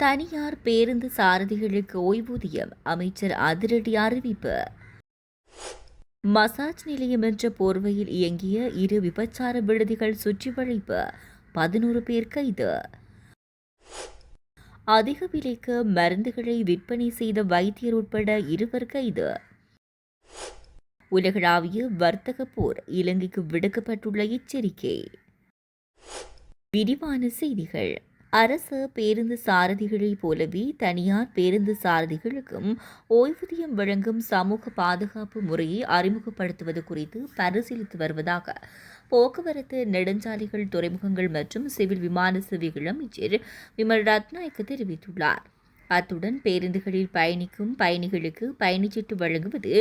தனியார் பேருந்து சாரதிகளுக்கு ஓய்வூதியம் அமைச்சர் அதிரடி அறிவிப்பு. மசாஜ் நிலையம் என்ற போர்வையில் இயங்கிய இரு விபச்சார விடுதிகள் சுற்றி வளைப்பு பதினோரு பேர் கைது. அதிக விலைக்கு மருந்துகளை விற்பனை செய்த வைத்தியர் உட்பட இருவர் கைது. உலகளாவிய வர்த்தக போர் இலங்கைக்கு விடுக்கப்பட்டுள்ள எச்சரிக்கை. விரிவான செய்திகள். அரசு பேருந்து சாரதிகளைப் போலவே தனியார் பேருந்து சாரதிகளுக்கும் ஓய்வூதியம் வழங்கும் சமூக பாதுகாப்பு முறையை அறிமுகப்படுத்துவது குறித்து பரிசீலித்து வருவதாக போக்குவரத்து நெடுஞ்சாலைகள் துறைமுகங்கள் மற்றும் சிவில் விமான சேவைகள் அமைச்சர் விமல் ரத்நாயக்க தெரிவித்துள்ளார். அத்துடன் பேருந்துகளில் பயணிக்கும் பயணிகளுக்கு பயணச்சீட்டு வழங்குவது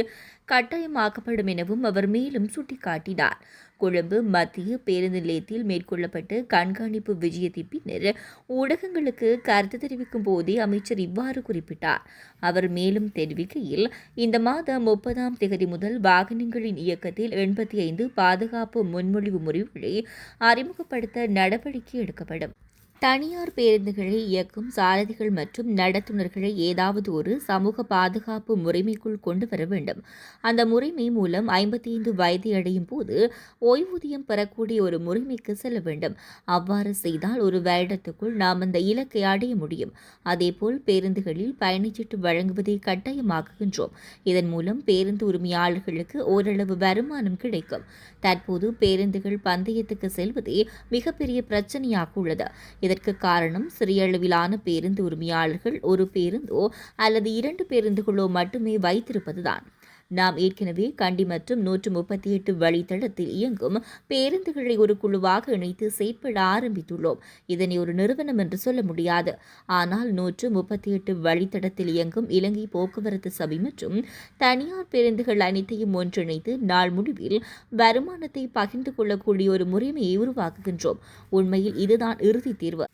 கட்டாயமாக்கப்படும் எனவும் அவர் மேலும் சுட்டிக்காட்டினார். கொழும்பு மத்திய பேருந்து நிலையத்தில் மேற்கொள்ளப்பட்ட கண்காணிப்பு விஜயத்தின் பின்னர் ஊடகங்களுக்கு கருத்து தெரிவிக்கும் போதே அமைச்சர் இவ்வாறு குறிப்பிட்டார். அவர் மேலும் தெரிவிக்கையில் இந்த மாதம் முப்பதாம் தேதி முதல் வாகனங்களின் இயக்கத்தில் எண்பத்தி ஐந்து பாதுகாப்பு முன்மொழிவு முறிவுகளை அறிமுகப்படுத்த நடவடிக்கை எடுக்கப்படும். தனியார் பேருந்துகளை இயக்கும் சாரதிகள் மற்றும் நடத்துனர்களை ஏதாவது ஒரு சமூக பாதுகாப்பு முறைமைக்குள் கொண்டு வர வேண்டும். அந்த முறைமை மூலம் ஐம்பத்தி ஐந்து வயது அடையும் போது ஓய்வூதியம் பெறக்கூடிய ஒரு முறைமைக்கு செல்ல வேண்டும். அவ்வாறு செய்தால் ஒரு வருடத்துக்குள் நாம் அந்த இலக்கை அடைய முடியும். அதேபோல் பேருந்துகளில் பயணச்சீட்டு வழங்குவதை கட்டாயமாக்குகின்றோம். இதன் மூலம் பேருந்து உரிமையாளர்களுக்கு ஓரளவு வருமானம் கிடைக்கும். தற்போது பேருந்துகள் பந்தயத்துக்கு செல்வதே மிகப்பெரிய பிரச்சனையாக உள்ளது. இதற்கு காரணம் சிறிய அளவிலான பேருந்து உரிமையாளர்கள் ஒரு பேருந்தோ அல்லது இரண்டு பேருந்துகளோ மட்டுமே வைத்திருப்பதுதான். நாம் ஏற்கனவே கண்டி மற்றும் நூற்று முப்பத்தி எட்டு வழித்தடத்தில் இயங்கும் பேருந்துகளை ஒரு குழுவாக இணைத்து செயற்பட ஆரம்பித்துள்ளோம். இதனை ஒரு நிறுவனம் என்று சொல்ல முடியாது. ஆனால் நூற்று முப்பத்தி எட்டு வழித்தடத்தில் இயங்கும் இலங்கை போக்குவரத்து சபை மற்றும் தனியார் பேருந்துகள் அனைத்தையும் ஒன்றிணைத்து நாள் முடிவில் வருமானத்தை பகிர்ந்து கொள்ளக்கூடிய ஒரு முறைமையை உருவாக்குகின்றோம். உண்மையில் இதுதான் இறுதி தீர்வு.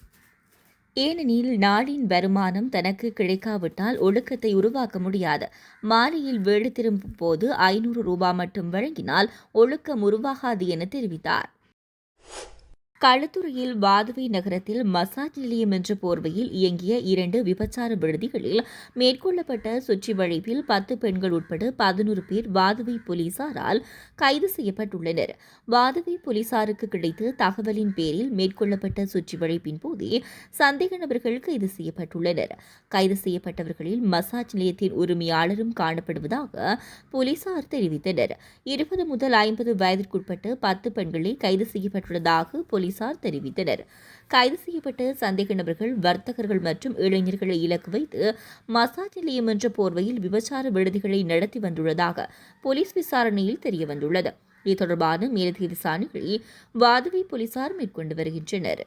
ஏனெனில் நாளின் வருமானம் தனக்கு கிடைக்காவிட்டால் ஒழுக்கத்தை உருவாக்க முடியாது. மாலையில் வீடு திரும்பும் போது ஐநூறு ரூபாய் மட்டும் வழங்கினால் ஒழுக்கம் உருவாகாது என தெரிவித்தார். களுத்துறையில் வாதுவை நகரத்தில் மசாஜ் நிலையம் என்ற போர்வையில் இயங்கிய இரண்டு விபச்சார விடுதிகளில் மேற்கொள்ளப்பட்ட சுற்றி வளைப்பில் பத்து பெண்கள் உட்பட பதினோரு பேர் வாதுவை போலீசாரால் கைது செய்யப்பட்டுள்ளனர். வாதுவை போலீசாருக்கு கிடைத்த தகவலின் பேரில் மேற்கொள்ளப்பட்ட சுற்றி வளைப்பின் போதே சந்தேக நபர்கள் கைது செய்யப்பட்டுள்ளனர். கைது செய்யப்பட்டவர்களில் மசாஜ் நிலையத்தின் உரிமையாளரும் காணப்படுவதாக போலீசார் தெரிவித்தனர். இருபது முதல் ஐம்பது வயதிற்குட்பட்ட பத்து பெண்களே கைது செய்யப்பட்டுள்ளதாக போலீஸ் போலீசார் தெரிவித்தனர். கைது செய்யப்பட்ட சந்தேக நபர்கள் வர்த்தகர்கள் மற்றும் இளைஞர்களை இலக்கு வைத்து மசாஜ் நிலையம் என்ற போர்வையில் விபச்சார விடுதிகளை நடத்தி வந்துள்ளதாக போலீஸ் விசாரணையில் தெரியவந்துள்ளது. இது தொடர்பான மேலதிக விசாரணைகளை வாதுவை போலீசார் மேற்கொண்டு வருகின்றனர்.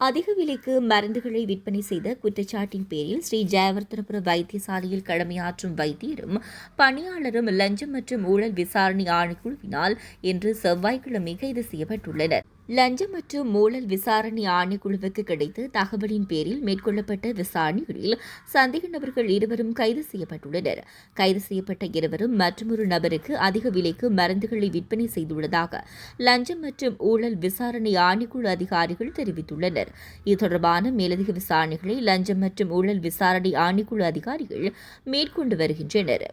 அதிக விலைக்கு மருந்துகளை விற்பனை செய்த குற்றச்சாட்டின் பேரில் ஸ்ரீ ஜெயவர்தனபுர வைத்தியசாலையில் கடமையாற்றும் வைத்தியரும் பணியாளரும் லஞ்சம் மற்றும் ஊழல் விசாரணை ஆணைக்குழுவினால் இன்று செவ்வாய்க்கிழமை கைது செய்யப்பட்டுள்ளனர். லஞ்சம் மற்றும் மூழல் விசாரணை ஆணைக்குழுவுக்கு கிடைத்த தகவலின் பேரில் மேற்கொள்ளப்பட்ட விசாரணைகளில் சந்தேக நபர்கள் இருவரும் கைது செய்யப்பட்டுள்ளனர். கைது செய்யப்பட்ட இருவரும் மற்றொரு நபருக்கு அதிக விலைக்கு மருந்துகளை விற்பனை செய்துள்ளதாக லஞ்சம் மற்றும் ஊழல் விசாரணை ஆணைக்குழு அதிகாரிகள் தெரிவித்துள்ளனர். இது தொடர்பான மேலதிக விசாரணைகளை லஞ்சம் மற்றும் ஊழல் விசாரணை ஆணைக்குழு அதிகாரிகள் மேற்கொண்டு வருகின்றனர்.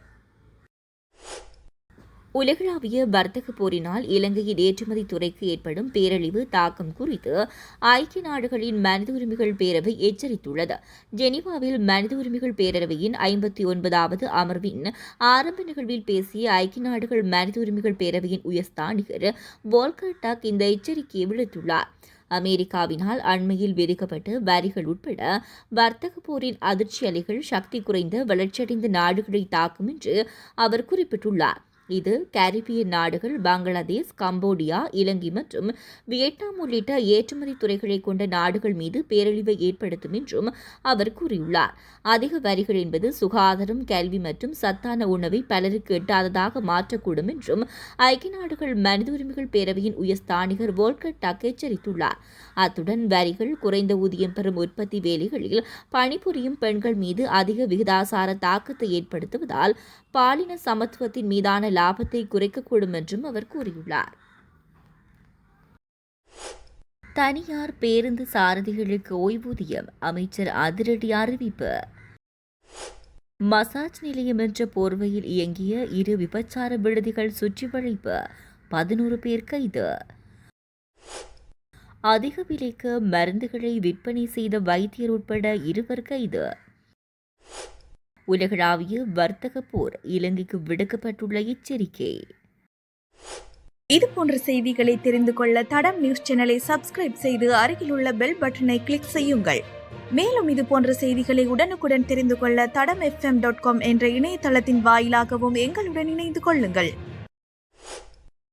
உலகளாவிய வர்த்தக போரினால் இலங்கையின் ஏற்றுமதி துறைக்கு ஏற்படும் பேரழிவு தாக்கம் குறித்து ஐக்கிய நாடுகளின் மனித உரிமைகள் பேரவை எச்சரித்துள்ளது. ஜெனீவாவில் மனித உரிமைகள் பேரவையின் ஐம்பத்தி ஒன்பதாவது அமர்வின் ஆரம்ப நிகழ்வில் பேசிய ஐக்கிய நாடுகள் மனித உரிமைகள் பேரவையின் உயர்ஸ்தானிகர் வோல்கர் டக் இந்த எச்சரிக்கையை விடுத்துள்ளார். அமெரிக்காவினால் அண்மையில் விதிக்கப்பட்ட வரிகள் உட்பட வர்த்தக போரின் அதிர்ச்சி அலைகள் சக்தி குறைந்த வளர்ச்சியடைந்த நாடுகளை தாக்கும் என்று அவர் குறிப்பிட்டுள்ளார். இது கரிபியன் நாடுகள் பங்களாதேஷ் கம்போடியா இலங்கை மற்றும் வியட்நாம் உள்ளிட்ட ஏற்றுமதி துறைகளை கொண்ட நாடுகள் மீது பேரழிவை ஏற்படுத்தும் என்றும் அவர் கூறியுள்ளார். அதிக வரிகள் என்பது சுகாதாரம் கல்வி மற்றும் சத்தான உணவை பலருக்கு எட்டாததாக மாற்றக்கூடும் என்றும் ஐக்கிய நாடுகள் மனித உரிமைகள் பேரவையின் உயர்ஸ்தானிகர் வோல்கர் டக் எச்சரித்துள்ளார். அத்துடன் வரிகள் குறைந்த ஊதியம் பெறும் உற்பத்தி வேலைகளில் பணிபுரியும் பெண்கள் மீது அதிக விகிதாசார தாக்கத்தை ஏற்படுத்துவதால் பாலின சமத்துவத்தின் மீதான லாபத்தை குறைக்கக்கூடும் என்றும் அவர் கூறியுள்ளார். தனியார் பேருந்து சாரதிகளுக்கு ஓய்வூதியம் அமைச்சர் அதிரடி அறிவிப்பு. மசாஜ் நிலையம் என்ற போர்வையில் இயங்கிய இரு விபச்சார விடுதிகள் சுற்றி வளைப்பு பதினோரு பேர் கைது. அதிக விலைக்கு மருந்துகளை விற்பனை செய்த வைத்தியர் உட்பட இருவர் கைது. உலகளாவிய வர்த்தக போர் இலங்கைக்கு விடுக்கப்பட்டுள்ள எச்சரிக்கை. இது போன்ற செய்திகளை தெரிந்து கொள்ள தடம் நியூஸ் சேனலை சப்ஸ்கிரைப் செய்து அருகிலுள்ள பெல் பட்டனை கிளிக் செய்யுங்கள். மேலும் இது போன்ற செய்திகளை உடனுக்குடன் தெரிந்து கொள்ள தடம் எஃப்எம் டாட் காம் என்ற இணையதளத்தின் வாயிலாகவும் எங்களுடன் இணைந்து கொள்ளுங்கள்.